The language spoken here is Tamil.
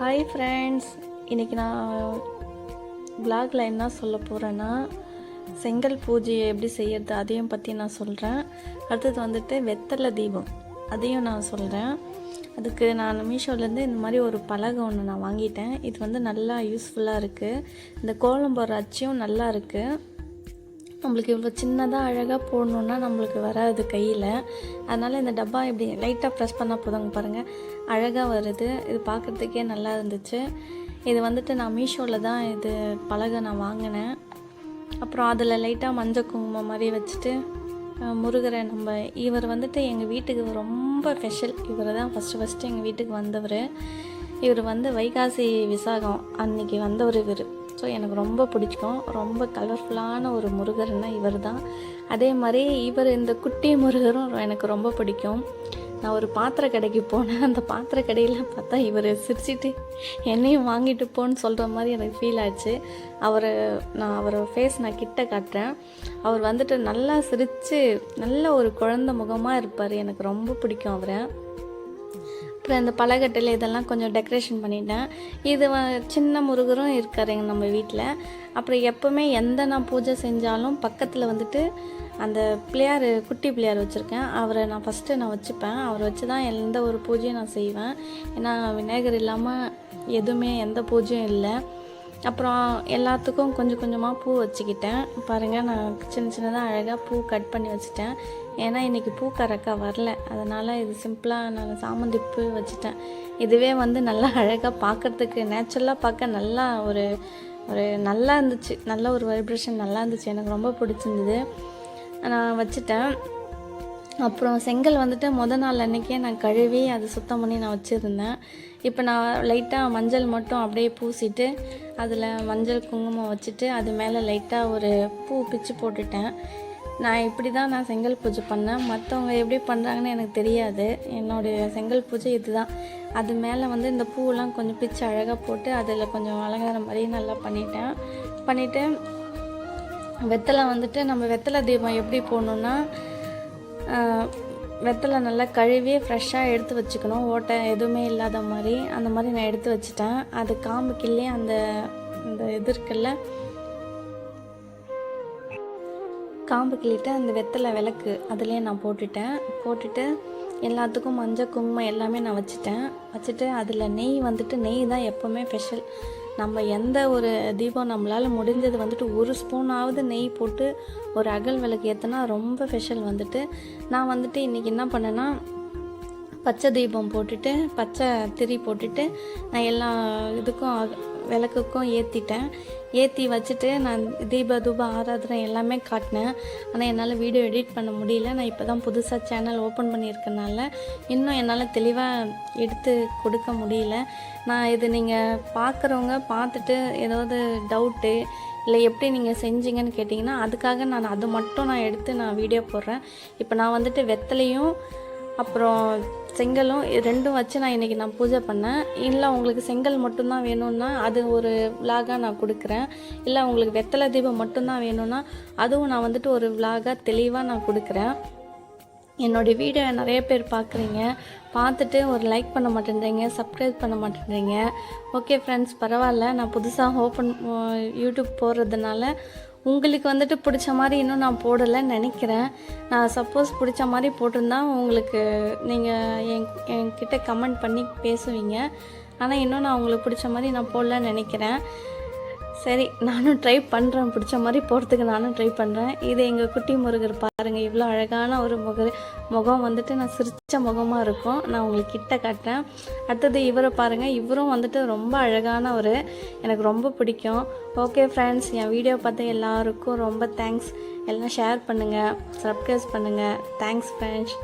ஹாய் ஃப்ரெண்ட்ஸ் இன்றைக்கி நான் பிளாகில் என்ன சொல்ல போகிறேன்னா செங்கல் பூஜையை எப்படி செய்யறது அதையும் பற்றி நான் சொல்கிறேன் அடுத்தது வந்துட்டு வெத்தலை தீபம். அதையும் நான் சொல்கிறேன் அதுக்கு நான் மீஷோலேருந்து இந்த மாதிரி ஒரு பலகை ஒன்று நான் வாங்கிட்டேன். இது வந்து நல்லா யூஸ்ஃபுல்லாக இருக்குது இந்த கோலம் போடுற அச்சியும் நல்லா இருக்குது நம்மளுக்கு இவ்வளோ சின்னதாக அழகாக போடணுன்னா நம்மளுக்கு வராது கையில். அதனால் இந்த டப்பா இப்படி லைட்டாக ப்ரெஸ் பண்ணால் போதுங்க பாருங்கள் அழகாக வருது. இது பார்க்குறதுக்கே நல்லா இருந்துச்சு. இது வந்துட்டு நான் மீஷோவில் தான் இது பலகை நான் வாங்கினேன். அப்புறம் அதில் லைட்டாக மஞ்சள் குங்குமம் மாதிரி வச்சுட்டு முருகரை நம்ம இவர் வந்துட்டு எங்கள் வீட்டுக்கு ரொம்ப ஸ்பெஷல் இவர் தான் ஃபஸ்ட்டு ஃபஸ்ட்டு எங்கள் வீட்டுக்கு வந்தவர். இவர் வந்து வைகாசி விசாகம் அன்னைக்கு வந்தவர் இவர். ஸோ எனக்கு ரொம்ப பிடிக்கும். ரொம்ப கலர்ஃபுல்லான ஒரு முருகர்னா இவர் தான் அதே மாதிரி இவர் இந்த குட்டி முருகரும் எனக்கு ரொம்ப பிடிக்கும். நான் ஒரு பாத்திர கடைக்கு போனேன். அந்த பாத்திர கடையில் பார்த்தா இவர் சிரிச்சிட்டு என்னையும் வாங்கிட்டு போன்னு சொல்கிற மாதிரி எனக்கு ஃபீல் ஆச்சு. அவரை நான் அவரை ஃபேஸ் நான் கிட்ட காட்டுறேன். அவர் வந்துட்டு நல்லா சிரித்து நல்ல ஒரு குழந்தை முகமாக இருப்பார். எனக்கு ரொம்ப பிடிக்கும் அவரை. அப்புறம் இந்த பலகட்டில் இதெல்லாம் கொஞ்சம் டெக்கரேஷன் பண்ணிட்டேன். இது வ- சின்ன முருகரும் இருக்காருங்க நம்ம வீட்டில். அப்புறம் எப்போவுமே எந்த நான் பூஜை செஞ்சாலும் பக்கத்தில் வந்துட்டு அந்த பிள்ளையார் குட்டி பிள்ளையார் வச்சுருக்கேன். அவரை நான் ஃபஸ்ட்டு நான் வச்சுப்பேன். அவரை வச்சு தான் எந்த ஒரு பூஜையும் நான் செய்வேன். ஏன்னா விநாயகர் இல்லாமல் எதுவுமே எந்த பூஜையும் இல்லை. அப்புறம் எல்லாத்துக்கும் கொஞ்சம் கொஞ்சமாக பூ வச்சுக்கிட்டேன். பாருங்கள் நான் சின்ன சின்னதாக அழகாக பூ கட் பண்ணி வச்சுட்டேன். ஏன்னா இன்றைக்கி பூ கறக்கா வரல. அதனால் இது சிம்பிளாக நான் சாமந்தி பூ வச்சுட்டேன். இதுவே வந்து நல்லா அழகாக பார்க்குறதுக்கு நேச்சுரலாக பார்க்க நல்லா ஒரு ஒரு நல்லா இருந்துச்சு. நல்ல ஒரு வைப்ரேஷன் நல்லா இருந்துச்சு. எனக்கு ரொம்ப பிடிச்சிருந்தது. நான் வச்சுட்டேன். அப்புறம் செங்கல் வந்துட்டு முத நாள் அன்றைக்கே நான் கழுவி அதை சுத்தம் பண்ணி நான் வச்சுருந்தேன். இப்போ நான் லைட்டாக மஞ்சள் மட்டும் அப்படியே பூசிட்டு அதில் மஞ்சள் குங்குமம் வச்சுட்டு அது மேலே லைட்டாக ஒரு பூ பிச்சு போட்டுட்டேன். நான் இப்படி தான் நான் செங்கல் பூஜை பண்ணேன். மற்றவங்க எப்படி பண்ணுறாங்கன்னு எனக்கு தெரியாது. என்னுடைய செங்கல் பூஜை இதுதான். அது மேலே வந்து இந்த பூவெல்லாம் கொஞ்சம் பிச்சு அழகாக போட்டு அதில் கொஞ்சம் அலங்காரம் மாதிரி நல்லா பண்ணிட்டேன். பண்ணிவிட்டு வெத்தலை வந்துட்டு நம்ம வெத்தலை தீபம் எப்படி போடணுன்னா வெத்தலை நல்லா கழுவி ஃப்ரெஷ்ஷாக எடுத்து வச்சுக்கணும். ஓட்டை எதுவுமே இல்லாத மாதிரி. அந்த மாதிரி நான் எடுத்து வச்சுட்டேன். அது காம்புக்கிள்ளே அந்த அந்த இது இருக்குல்ல? காம்பு கிள்ளிட்டு அந்த வெத்தலை விளக்கு அதுலேயே நான் போட்டுட்டேன். போட்டுட்டு எல்லாத்துக்கும் மஞ்சள் குங்குமம் எல்லாமே நான் வச்சுட்டேன். வச்சுட்டு அதில் நெய் வந்துட்டு நெய் தான் எப்போவுமே ஸ்பெஷல் நம்ம எந்த ஒரு தீபம் நம்மளால் முடிஞ்சது வந்துட்டு ஒரு ஸ்பூனாவது நெய் போட்டு ஒரு அகல் விளக்கு ஏற்றினா ரொம்ப ஸ்பெஷல் வந்துட்டு. நான் வந்துட்டு இன்றைக்கி என்ன பண்ணேன்னா பச்சை தீபம் போட்டுட்டு பச்சை திரி போட்டுட்டு நான் எல்லா இதுக்கும் விளக்குக்கும் ஏற்றிட்டேன் ஏற்றி வச்சுட்டு நான் தீப தூப ஆராதனை எல்லாமே காட்டினேன். ஆனால் என்னால் வீடியோ எடிட் பண்ண முடியல. நான் இப்போ தான் புதுசாக சேனல் ஓப்பன் பண்ணியிருக்கனால இன்னும் என்னால் தெளிவாக எடுத்து கொடுக்க முடியல. நான் இது நீங்கள் பார்க்குறவங்க பார்த்துட்டு ஏதாவது டவுட்டு இல்லை எப்படி நீங்கள் செஞ்சீங்கன்னு கேட்டிங்கன்னா அதுக்காக நான் அது மட்டும் நான் எடுத்து நான் வீடியோ போடுறேன். இப்போ நான் வந்துட்டு வெத்தலையும் அப்புறம் செங்கலும் ரெண்டும் வச்சு நான் இன்றைக்கி நான் பூஜை பண்ணேன். இல்லை உங்களுக்கு செங்கல் மட்டும்தான் வேணும்னா அது ஒரு விலாகாக நான் கொடுக்குறேன். இல்லை உங்களுக்கு வெத்தலை தீபம் மட்டும்தான் வேணும்னா அதுவும் நான் வந்துட்டு ஒரு விலாகாக தெளிவாக நான் கொடுக்குறேன். என்னுடைய வீடியோ நிறைய பேர் பார்க்குறீங்க. பார்த்துட்டு ஒரு லைக் பண்ண மாட்டேன்றீங்க சப்ஸ்கிரைப் பண்ண மாட்டேன்றீங்க. ஓகே ஃப்ரெண்ட்ஸ் பரவாயில்ல. நான் புதுசாக ஓப்பன் யூடியூப் போடுறதுனால உங்களுக்கு வந்துட்டு பிடிச்ச மாதிரி இன்னும் நான் போடலைன்னு நினைக்கிறேன். நான் சப்போஸ் பிடிச்ச மாதிரி போட்டிருந்தா உங்களுக்கு நீங்கள் என் என்கிட்ட கமெண்ட் பண்ணி பேசுவீங்க. ஆனால் இன்னும் நான் உங்களுக்கு பிடிச்ச மாதிரி நான் போடலன்னு நினைக்கிறேன். சரி நானும் ட்ரை பண்ணுறேன் பிடிச்ச மாதிரி போகிறதுக்கு நானும் ட்ரை பண்ணுறேன் இது எங்கள் குட்டி முருகர் பாருங்கள் இவ்வளோ அழகான ஒரு முகர் முகம் வந்துட்டு நான் சிரித்த முகமாக இருக்கும். நான் உங்களுக்கு கிட்ட காட்டுறேன். அடுத்தது இவரை பாருங்கள் இவரும் வந்துட்டு ரொம்ப அழகான ஒரு எனக்கு ரொம்ப பிடிக்கும். ஓகே ஃப்ரெண்ட்ஸ் என் வீடியோ பார்த்த எல்லாருக்கும் ரொம்ப தேங்க்ஸ் எல்லாம் ஷேர் பண்ணுங்கள் சப்ஸ்கிரைப் பண்ணுங்கள் தேங்க்ஸ் ஃப்ரெண்ட்ஸ்